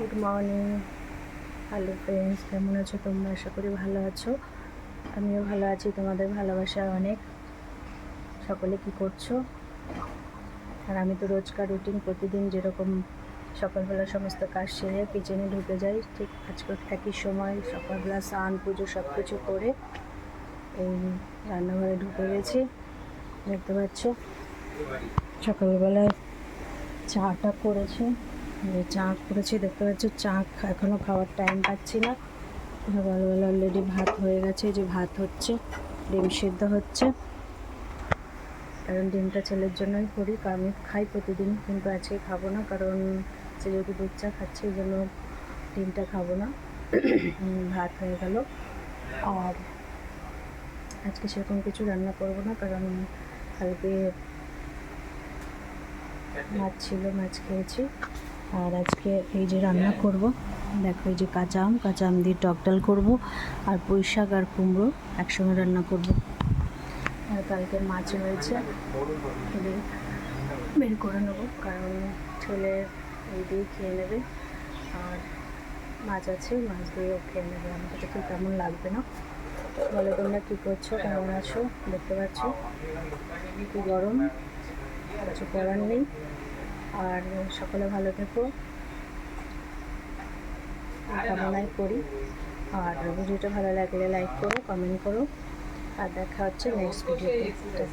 Good morning hello friends কেমন আছো তোমরা? আশা করি ভালো আছো। আমিও ভালো আছি, তোমাদের ভালোবাসা অনেক। সকলে কি করছ? আর আমি তো রোজকার রুটিন প্রতিদিন যেরকম সকালবেলা সমস্ত কাজ সেরে কিচেনে ঢুকে যাই, ঠিক আজকে একই সময়, সকালবেলা স্নান, পুজো সব কিছু করে এই রান্নাঘরে ঢুকে গেছি, দেখতে পাচ্ছ? সকালবেলায় চাটা করেছি। চা করেছি, দেখতে পাচ্ছ চা এখনও খাওয়ার টাইম পাচ্ছি না। সকালবেলা অলরেডি ভাত হয়ে গেছে যে ভাত হচ্ছে, ডিম সিদ্ধ হচ্ছে। কারণ ডিমটা ছেলের জন্যই করি, কারণ আমি খাই প্রতিদিন, কিন্তু আজকে খাব না, কারণ যেহেতু দুধ চা খাচ্ছে, এই জন্য ডিমটা খাব না। ভাত হয়ে গেল। আর আজকে সেরকম কিছু রান্না করব না, কারণ কালকে মাছ ছিল, মাছ খেয়েছি। আর আজকে এই যে রান্না করব, দেখো এই যে কাঁচা আম কাঁচা আম দিয়ে টক ডাল করব আর পুঁই শাক আর কুমড়ো একসঙ্গে রান্না করব। আর কালকে মাছ রয়েছে বের করে নেব কারণ ছেলে এই দিয়ে খেয়ে নেবে। আর মাছ আছে, মাছ দিয়েও খেয়ে নেবে। আমাকে তো তেমন লাগবে না। বলে তোমরা কী করছ, কেমন আছো? দেখতে পাচ্ছ? কি গরম, কিছু করার নেই। আর সকলে ভালো থেকো। কামনাই করি। আর ভিডিওটা ভালো লাগলে লাইক করো কমেন্ট করো। আর দেখা হচ্ছে নেক্সট ভিডিওতে